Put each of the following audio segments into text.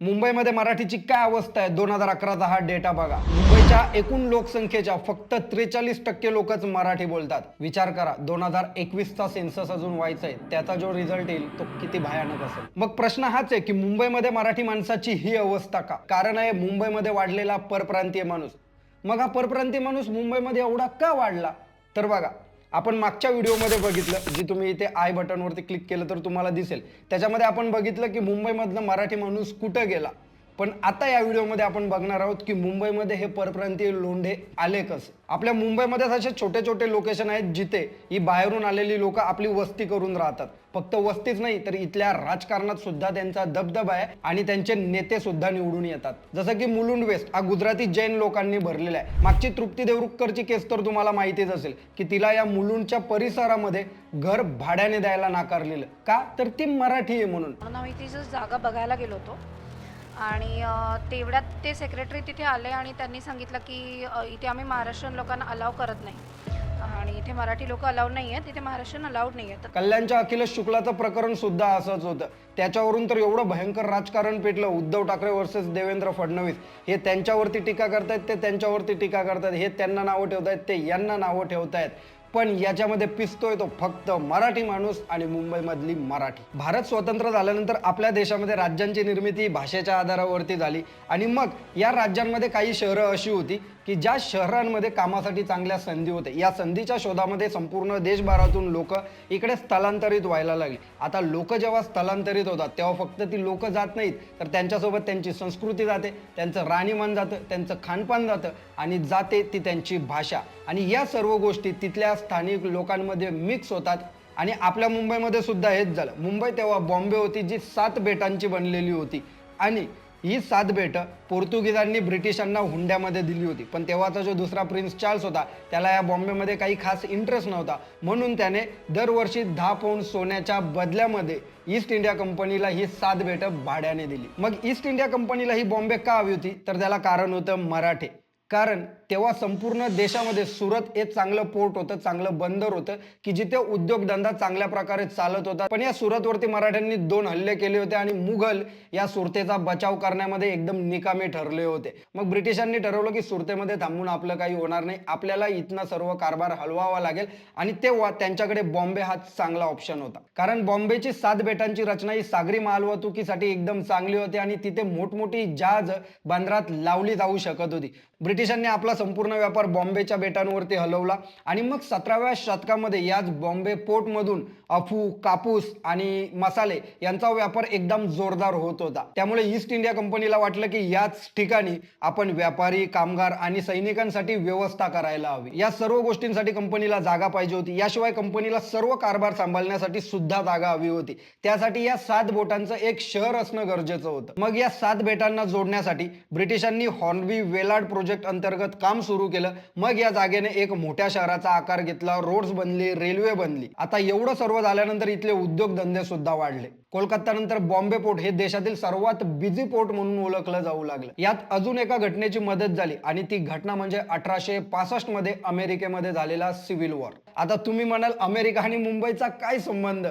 मुंबईमध्ये मराठीची काय अवस्था आहे? दोन हजार अकराचा हा डेटा बघा. मुंबईच्या एकूण लोकसंख्येच्या फक्त त्रेचाळीस टक्के लोकच मराठी बोलतात. विचार करा दोन हजार एकवीसचा सेन्सस अजून व्हायचा आहे त्याचा जो रिझल्ट येईल तो किती भयानक असेल? मग प्रश्न हाच आहे की मुंबईमध्ये मराठी माणसाची ही अवस्था का? कारण आहे मुंबईमध्ये वाढलेला परप्रांतीय माणूस. मग हा परप्रांतीय माणूस मुंबईमध्ये एवढा का वाढला? तर बघा आपण मागच्या व्हिडिओमध्ये बघितलं जी तुम्ही इथे आय बटनवरती क्लिक केलं तर तुम्हाला दिसेल. त्याच्यामध्ये आपण बघितलं की मुंबईमधनं मराठी माणूस कुठं गेला? पण आता या व्हिडिओमध्ये आपण बघणार आहोत की मुंबईमध्ये हे परप्रांतीय लोंढे आले कसे? आपल्या मुंबईमध्येच असे छोटे छोटे लोकेशन आहेत जिथे ही बाहेरून आलेली लोक आपली वस्ती करून राहतात. फक्त वस्तीच नाही तर इथल्या राजकारणात सुद्धा त्यांचा दबदबा आहे आणि त्यांचे नेते सुद्धा निवडून येतात. जसं की मुलुंड वेस्ट हा गुजराती जैन लोकांनी भरलेला आहे. मागची तृप्ती देवरुखकरची केस तर तुम्हाला माहितीच असेल की तिला या मुलुंडच्या परिसरामध्ये घर भाड्याने द्यायला नाकारलेलं. का? तर ती मराठी आहे म्हणून. म्हणून आम्ही ती जागा बघायला गेलो होतो आणि तेवढ्यात ते सेक्रेटरी तिथे आले आणि त्यांनी सांगितलं की इथे आम्ही महाराष्ट्रीयन लोकांना अलाव करत नाही. जिथे इथे मराठी लोक अलाउड नाही आहेत तिथे महाराष्ट्रीयन अलाउड नाही आहेत कल्याणच्या अखिलेश शुक्लाचं प्रकरण सुद्धा असंच होतं. त्याच्यावरून तर एवढं भयंकर राजकारण पेटलं उद्धव ठाकरे वर्सेस देवेंद्र फडणवीस. हे त्यांच्यावरती टीका करतायत ते त्यांच्यावरती टीका करतायत हे त्यांना नावं ठेवतायत ते यांना नावं ठेवतायत. पण याच्यामध्ये पिसतोय तो फक्त मराठी माणूस आणि मुंबईमधली मराठी. भारत स्वतंत्र झाल्यानंतर आपल्या देशामध्ये राज्यांची निर्मिती भाषेच्या आधारावरती झाली. आणि मग या राज्यांमध्ये काही शहरं अशी होती की ज्या शहरांमध्ये कामासाठी चांगल्या संधी होते या संधीच्या शोधामध्ये संपूर्ण देशभरातून लोक इकडे स्थलांतरित व्हायला लागली. आता लोक जेव्हा स्थलांतरित होतात तेव्हा फक्त ती लोक जात नाहीत तर त्यांच्यासोबत त्यांची संस्कृती जाते त्यांचं राहणीमान जातं त्यांचं खानपान जातं आणि जाते ती त्यांची भाषा. आणि या सर्व गोष्टी तिथल्या स्थानिक लोकांमध्ये मिक्स होतात आणि आपल्या मुंबईमध्ये सुद्धा हेच झालं. मुंबई तेव्हा बॉम्बे होती जी सात बेटांची बनलेली होती. आणि ही सात बेटं पोर्तुगीजांनी ब्रिटिशांना हुंड्यामध्ये दिली होती. पण तेव्हाचा जो दुसरा प्रिन्स चार्ल्स होता त्याला या बॉम्बेमध्ये काही खास इंटरेस्ट नव्हता. म्हणून त्याने दरवर्षी दहा पौंड सोन्याच्या बदल्यामध्ये ईस्ट इंडिया कंपनीला ही सात बेटं भाड्याने दिली. मग ईस्ट इंडिया कंपनीला ही बॉम्बे का हवी होती? तर त्याला कारण होतं मराठे. कारण तेव्हा संपूर्ण देशामध्ये सुरत हे चांगलं पोर्ट होतं चांगलं बंदर होतं की जिथे उद्योगधंदा चांगल्या प्रकारे चालत होता. पण या सुरतवरती मराठ्यांनी दोन हल्ले केले होते आणि मुघल या सुरतेचा बचाव करण्यामध्ये एकदम निकामी ठरले होते. मग ब्रिटिशांनी ठरवलं की सुरतेमध्ये थांबून आपलं काही होणार नाही. आपल्याला इथनं सर्व कारभार हलवावा लागेल आणि तेव्हा त्यांच्याकडे बॉम्बे हा चांगला ऑप्शन होता. कारण बॉम्बेची सात बेटांची रचना ही सागरी मालवाहतुकीसाठी एकदम चांगली होती आणि तिथे मोठमोठी जहाज बंदरात लावली जाऊ शकत होती. ब्रिटिशांनी आपला संपूर्ण व्यापार बॉम्बेच्या बेटांवरती हलवला आणि मग सतराव्या शतकामध्ये याच बॉम्बे पोर्टमधून अफू कापूस आणि मसाले यांचा व्यापार एकदम जोरदार होत होता. त्यामुळे ईस्ट इंडिया कंपनीला वाटलं की याच ठिकाणी आपण व्यापारी कामगार आणि सैनिकांसाठी व्यवस्था करायला हवी. या सर्व गोष्टींसाठी कंपनीला जागा पाहिजे होती. याशिवाय कंपनीला सर्व कारभार सांभाळण्यासाठी सुद्धा जागा हवी होती. त्यासाठी या सात बोटांचं एक शहर असणं गरजेचं होतं. मग या सात बेटांना जोडण्यासाठी ब्रिटिशांनी हॉर्नवी वेलाड प्रोजेक्ट अंतर्गत काम सुरू केलं. मग या जागेने एक मोठ्या शहराचा आकार घेतला रोड्स बनले रेल्वे बनली. आता एवढं सर्व झाल्यानंतर इथले उद्योगधंदे सुद्धा वाढले. कोलकाता नंतर बॉम्बे पोर्ट हे देशातील सर्वात बिझी पोर्ट म्हणून ओळखलं जाऊ लागलं. यात अजून एका घटनेची मदत झाली आणि ती घटना म्हणजे अठराशे पासष्टमध्ये अमेरिकेमध्ये झालेला सिव्हिल वॉर आता तुम्ही म्हणाल अमेरिका आणि मुंबईचा काय संबंध?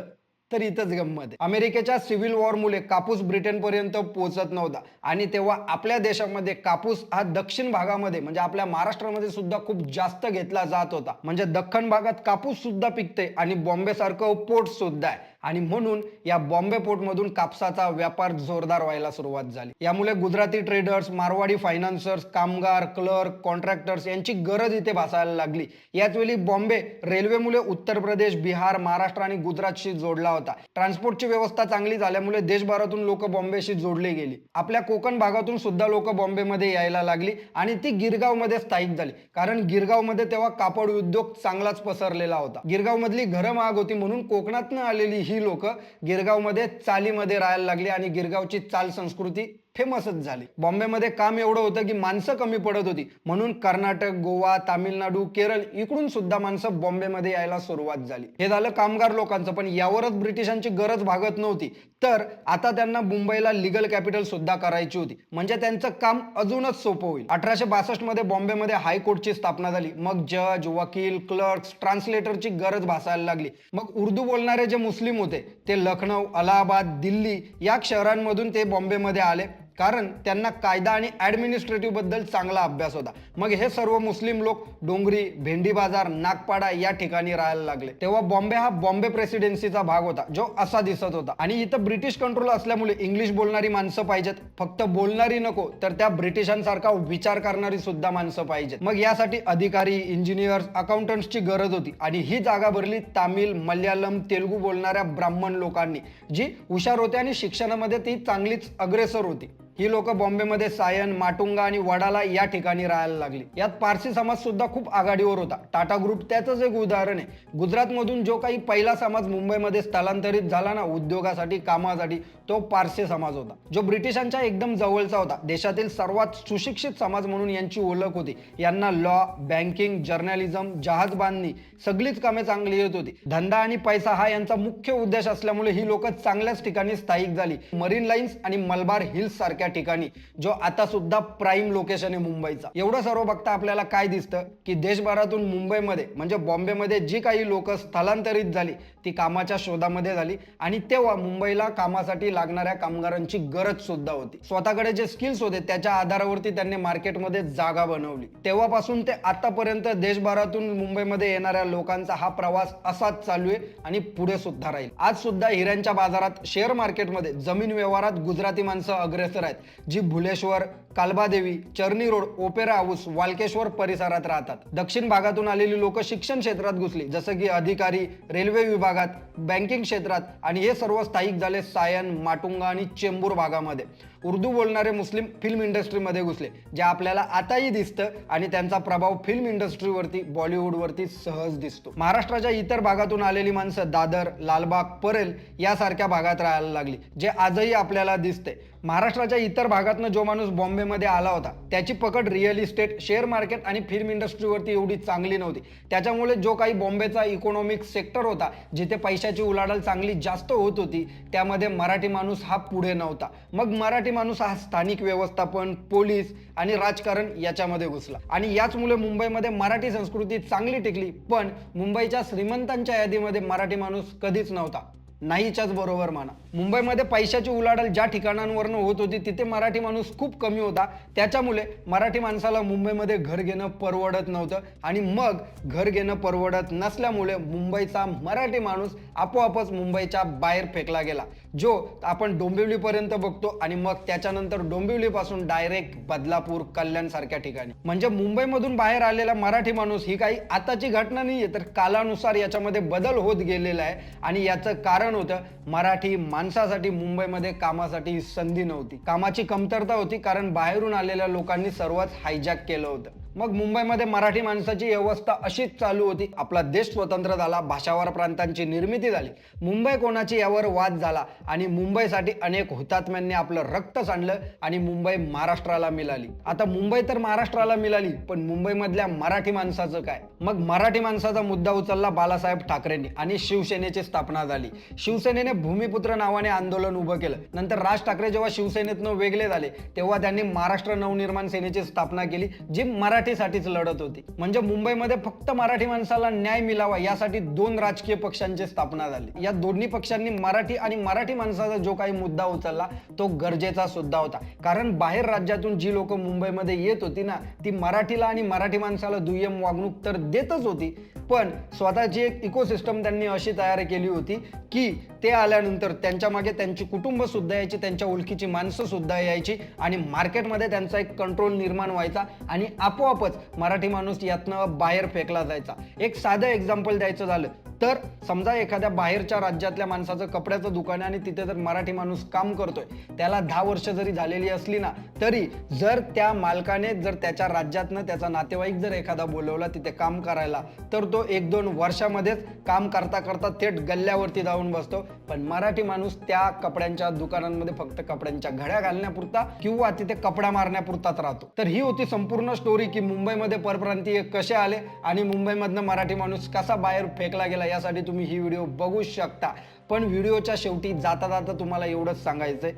तर इथंच गंमत आहे. अमेरिकेच्या सिव्हिल वॉरमुळे कापूस ब्रिटनपर्यंत पोहोचत नव्हता. आणि तेव्हा आपल्या देशामध्ये कापूस हा दक्षिण भागामध्ये म्हणजे आपल्या महाराष्ट्रामध्ये सुद्धा खूप जास्त घेतला जात होता. म्हणजे दख्खन भागात कापूस सुद्धा पिकते आणि बॉम्बे सारखं पोर्ट सुद्धा आहे. आणि म्हणून या बॉम्बे पोर्टमधून कापसाचा व्यापार जोरदार व्हायला सुरुवात झाली. यामुळे गुजराती ट्रेडर्स मारवाडी फायनान्सर्स कामगार क्लर्क कॉन्ट्रॅक्टर्स यांची गरज इथे भासायला लागली. याच वेळी बॉम्बे रेल्वेमुळे उत्तर प्रदेश बिहार महाराष्ट्र आणि गुजरातशी जोडला होता. ट्रान्सपोर्टची व्यवस्था चांगली झाल्यामुळे देशभरातून लोक बॉम्बेशी जोडले गेली. आपल्या कोकण भागातून सुद्धा लोक बॉम्बेमध्ये यायला लागली आणि ती गिरगावमध्ये स्थायिक झाली. कारण गिरगावमध्ये तेव्हा कापड उद्योग चांगलाच पसरलेला होता. गिरगावमधली घरं महाग होती म्हणून कोकणातनं आलेली ही लोक गिरगावमध्ये चालीमध्ये राहायला लागली आणि गिरगावची चाल संस्कृती फेमसच झाली. बॉम्बेमध्ये काम एवढं होतं की माणसं कमी पडत होती. म्हणून कर्नाटक गोवा तामिळनाडू केरळ इकडून सुद्धा माणसं बॉम्बेमध्ये यायला सुरुवात झाली. हे झालं कामगार लोकांचं पण यावरच ब्रिटिशांची गरज भागत नव्हती. तर आता त्यांना मुंबईला लिगल कॅपिटल सुद्धा करायची होती. म्हणजे त्यांचं काम अजूनच सोपं होईल. अठराशे बासष्टमध्ये बॉम्बेमध्ये हायकोर्टची स्थापना झाली. मग जज वकील क्लर्क्स ट्रान्सलेटरची गरज भासायला लागली. मग उर्दू बोलणारे जे मुस्लिम होते ते लखनौ अलाहाबाद दिल्ली या शहरांमधून ते बॉम्बेमध्ये आले. कारण त्यांना कायदा आणि ऍडमिनिस्ट्रेटिव्हबद्दल चांगला अभ्यास होता. मग हे सर्व मुस्लिम लोक डोंगरी भेंडी बाजार नागपाडा या ठिकाणी राहायला लागले. तेव्हा बॉम्बे हा बॉम्बे प्रेसिडेन्सीचा भाग होता जो असा दिसत होता. आणि इथं ब्रिटिश कंट्रोल असल्यामुळे इंग्लिश बोलणारी माणसं पाहिजेत. फक्त बोलणारी नको तर त्या ब्रिटिशांसारखा विचार करणारी सुद्धा माणसं पाहिजेत. मग यासाठी अधिकारी इंजिनियर्स अकाउंटंट्सची गरज होती. आणि ही जागा भरली तामिळ मल्याळम तेलुगू बोलणाऱ्या ब्राह्मण लोकांनी जी हुशार होते आणि शिक्षणामध्ये ती चांगलीच अग्रेसर होती. ही लोक बॉम्बेमध्ये सायन माटुंगा आणि वडाला या ठिकाणी राहायला लागली. यात पारसी समाज सुद्धा खूप आघाडीवर होता. टाटा ग्रुप त्याचंच एक उदाहरण आहे. गुजरातमधून जो काही पहिला समाज मुंबईमध्ये स्थलांतरित झाला ना उद्योगासाठी कामासाठी तो पारसी समाज होता जो ब्रिटिशांच्या एकदम जवळचा होता. देशातील सर्वात सुशिक्षित समाज म्हणून यांची ओळख होती. यांना लॉ बँकिंग जर्नलिझम जहाज बांधणी सगळीच कामे चांगली येत होती. धंदा आणि पैसा हा यांचा मुख्य उद्देश असल्यामुळे ही लोक चांगल्याच ठिकाणी स्थायिक झाली. मरीन लाईन्स आणि मलबार हिल्स सारख्या ठिकाणी जो आता सुद्धा प्राईम लोकेशन आहे मुंबईचा. एवढं सर्व बघता आपल्याला काय दिसतं? की देशभरातून मुंबईमध्ये म्हणजे बॉम्बेमध्ये जी काही लोक स्थलांतरित झाली ती कामाच्या शोधामध्ये झाली आणि तेव्हा मुंबईला कामासाठी लागणाऱ्या कामगारांची गरज सुद्धा होती. स्वतःकडे जे स्किल्स होते त्याच्या आधारावरती त्यांनी मार्केटमध्ये जागा बनवली. तेव्हापासून ते आतापर्यंत देशभरातून मुंबईमध्ये येणाऱ्या लोकांचा हा प्रवास असाच चालू आहे आणि पुढे सुद्धा राहील. आज सुद्धा हिऱ्यांच्या बाजारात शेअर मार्केटमध्ये जमीन व्यवहारात गुजराती माणसं अग्रेसर आहेत. जी Bhuleshwar Kalbadevi Charni road opera house Walkeshwar परिसरात राहतात. दक्षिण भागातून आलेली लोक शिक्षण क्षेत्रात घुसली जसं की अधिकारी रेल्वे विभागात बँकिंग क्षेत्रात आणि हे सर्व स्थायिक झाले सायन माटुंगा आणि चेंबूर भागामध्ये. उर्दू बोलणारे मुस्लिम फिल्म इंडस्ट्रीमध्ये घुसले जे आपल्याला आताही दिसतं आणि त्यांचा प्रभाव फिल्म इंडस्ट्रीवरती बॉलिवूडवरती सहज दिसतो. महाराष्ट्राच्या इतर भागातून आलेली माणसं दादर लालबाग परेल यासारख्या भागात राहायला लागली जे आजही आपल्याला दिसते. महाराष्ट्राच्या इतर भागातनं जो माणूस बॉम्बेमध्ये आला होता त्याची पकड रिअल इस्टेट शेअर मार्केट आणि फिल्म इंडस्ट्रीवरती एवढी चांगली नव्हती. त्याच्यामुळे जो काही बॉम्बेचा इकॉनॉमिक सेक्टर होता जिथे पैशाची उलाढाल चांगली जास्त होत होती त्यामध्ये मराठी माणूस हा पुढे नव्हता. मग मराठी माणूस हा स्थानिक व्यवस्थापन पोलीस आणि राजकारण याच्यामध्ये घुसला. आणि याचमुळे मुंबईमध्ये मराठी संस्कृती चांगली टिकली पण मुंबईच्या श्रीमंतांच्या यादीमध्ये मराठी माणूस कधीच नव्हता. नाहीच्याच बरोबर म्हणा. मुंबईमध्ये पैशाची उलाढाल ज्या ठिकाणांवरनं होत होती तिथे मराठी माणूस खूप कमी होता. त्याच्यामुळे मराठी माणसाला मुंबईमध्ये घर घेणं परवडत नव्हतं आणि मग घर घेणं परवडत नसल्यामुळे मुंबईचा मराठी माणूस आपोआपच मुंबईच्या बाहेर फेकला गेला. जो आपण डोंबिवलीपर्यंत बघतो आणि मग त्याच्यानंतर डोंबिवलीपासून डायरेक्ट बदलापूर कल्याण सारख्या ठिकाणी. म्हणजे मुंबईमधून बाहेर आलेला मराठी माणूस ही काही आताची घटना नाही आहे तर कालानुसार याच्यामध्ये बदल होत गेलेला आहे. आणि याचं कारण होतं मराठी माणसासाठी मुंबईमध्ये कामासाठी संधी नव्हती. कामाची कमतरता होती कारण बाहेरून आलेल्या लोकांनी सर्वच हायजॅक केलं होतं. मग मुंबईमध्ये मराठी माणसाची व्यवस्था अशीच चालू होती. आपला देश स्वतंत्र झाला भाषावार प्रांतांची निर्मिती झाली. मुंबई कोणाची यावर वाद झाला आणि मुंबईसाठी अनेक हुतात्म्यांनी आपलं रक्त सांडलं आणि मुंबई महाराष्ट्राला मिळाली. आता मुंबई तर महाराष्ट्राला मिळाली पण मुंबईमधल्या मराठी माणसाचं काय? मग मराठी माणसाचा मुद्दा उचलला बालासाहेब ठाकरेंनी आणि शिवसेनेची स्थापना झाली. शिवसेनेने भूमिपुत्र नावाने आंदोलन उभं केलं. नंतर राज ठाकरे जेव्हा शिवसेनेतनं वेगळे झाले तेव्हा त्यांनी महाराष्ट्र नवनिर्माण सेनेची स्थापना केली जी मराठी मराठीसाठीच लढत होती. म्हणजे मुंबईमध्ये फक्त मराठी माणसाला न्याय मिळावा यासाठी दोन राजकीय पक्षांची स्थापना झाली. या दोन्ही पक्षांनी मराठी आणि मराठी माणसाचा जो काही मुद्दा उचलला तो गरजेचा सुद्धा होता. कारण बाहेर राज्यातून जी लोक मुंबईमध्ये येत होती ना ती मराठीला आणि मराठी माणसाला दुय्यम वागणूक तर देतच होती. पण स्वतःची एक इकोसिस्टम त्यांनी अशी तयार केली होती की ते आल्यानंतर त्यांच्या मागे त्यांची कुटुंब सुद्धा यायची त्यांच्या ओळखीची माणसं सुद्धा यायची आणि मार्केटमध्ये त्यांचा एक कंट्रोल निर्माण व्हायचा आणि आपोआप आपोआपच मराठी माणूस यातनं बाहेर फेकला जायचा. एक साधं एक्झाम्पल द्यायचं झालं. तर समजा एखाद्या बाहेरच्या राज्यातल्या माणसाचं कपड्याचं दुकान आहे आणि तिथे जर मराठी माणूस काम करतोय त्याला दहा वर्ष जरी झालेली असली ना तरी जर त्या मालकाने जर त्याच्या राज्यातनं त्याचा नातेवाईक जर एखादा बोलवला तिथे काम करायला तर तो एक दोन वर्षामध्येच काम करता करता थेट गल्ल्यावरती जाऊन बसतो. पण मराठी माणूस त्या कपड्यांच्या दुकानांमध्ये फक्त कपड्यांच्या घड्या घालण्यापुरता किंवा तिथे कपडा मारण्यापुरताच राहतो. तर ही होती संपूर्ण स्टोरी की मुंबईमध्ये परप्रांतीय कसे आले आणि मुंबईमधनं मराठी माणूस कसा बाहेर फेकला गेला यासाठी तुम्ही ही व्हिडिओ बघू शकता. पण व्हिडिओच्या शेवटी जाता जाता तुम्हाला एवढंच सांगायचंय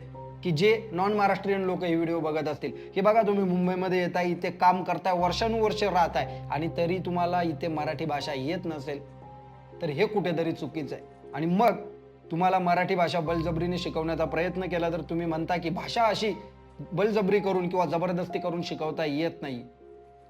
की जे नॉन महाराष्ट्रीयन लोक ही व्हिडिओ बघत असतील की बघा तुम्ही मुंबईमध्ये येताय इथे काम करताय वर्षानुवर्ष राहताय आणि तरी तुम्हाला इथे मराठी भाषा येत नसेल तर हे कुठेतरी चुकीचं आहे आणि मग तुम्हाला मराठी भाषा बलजबरीने शिकवण्याचा प्रयत्न केला तर तुम्ही म्हणता की भाषा अशी बलजबरी करून किंवा जबरदस्ती करून शिकवता येत नाही.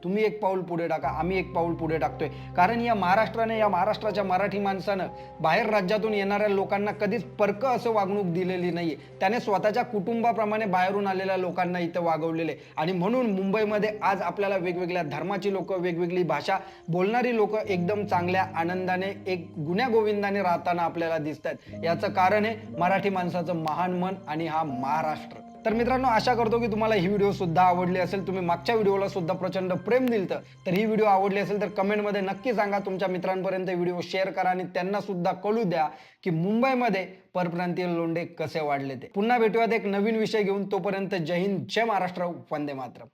तुम्ही एक पाऊल पुढे टाका आम्ही एक पाऊल पुढे टाकतोय. कारण या महाराष्ट्राने या महाराष्ट्राच्या मराठी माणसानं बाहेर राज्यातून येणाऱ्या लोकांना कधीच परक असं वागणूक दिलेली नाही त्याने स्वतःच्या कुटुंबाप्रमाणे बाहेरून आलेल्या लोकांना इथं वागवलेले आणि म्हणून मुंबईमध्ये आज आपल्याला वेगवेगळ्या धर्माची लोक वेगवेगळी भाषा बोलणारी लोक एकदम चांगल्या आनंदाने एक गुन्ह्या गोविंदाने राहताना आपल्याला दिसत आहेत याचं कारण आहे मराठी माणसाचं महान मन आणि हा महाराष्ट्र. तर मित्रांनो आशा करतो की तुम्हाला ही व्हिडिओ सुद्धा आवडली असेल. तुम्ही मागच्या व्हिडिओला सुद्धा प्रचंड प्रेम दिलं तर ही व्हिडिओ आवडली असेल तर कमेंटमध्ये नक्की सांगा. तुमच्या मित्रांपर्यंत व्हिडिओ शेअर करा आणि त्यांना सुद्धा कळू द्या की मुंबईमध्ये परप्रांतीय लोंढे कसे वाढले ते. पुन्हा भेटूयात एक नवीन विषय घेऊन. तोपर्यंत जय हिंद जय महाराष्ट्र वंदे मातरम.